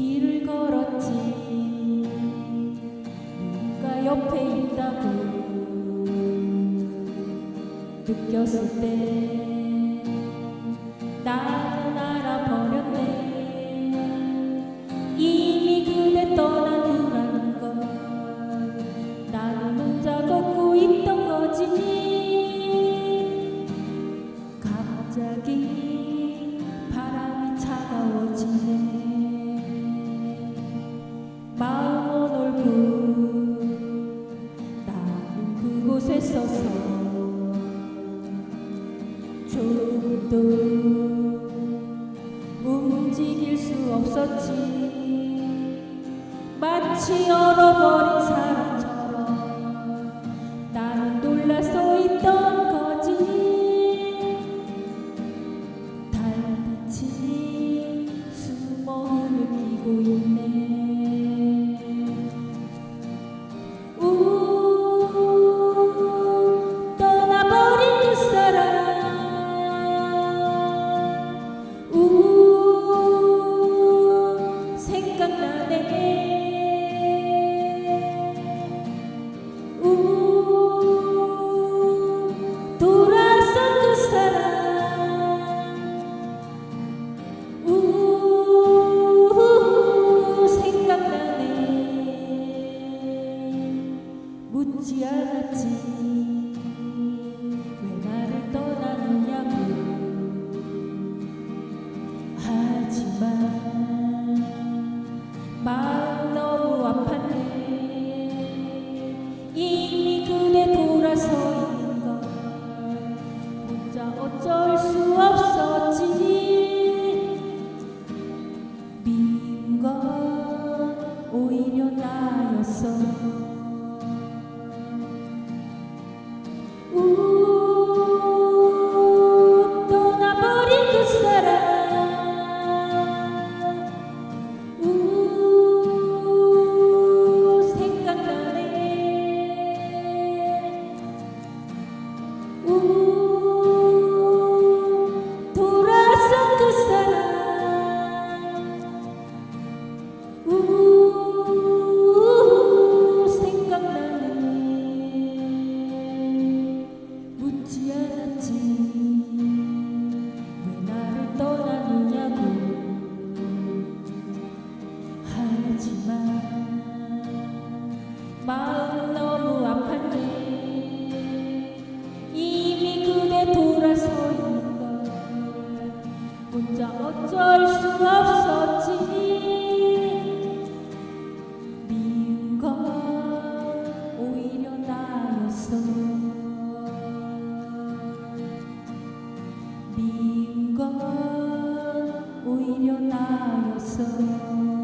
길을 걸었지. 누가 옆에 있다고 느꼈을 때. 조금도 움직일 수 없었지. 마치 얼어버린 사람. 走 혼자 어쩔 수 없었지. 미운 건 오히려 나였어. 미운 건 오히려 나였어.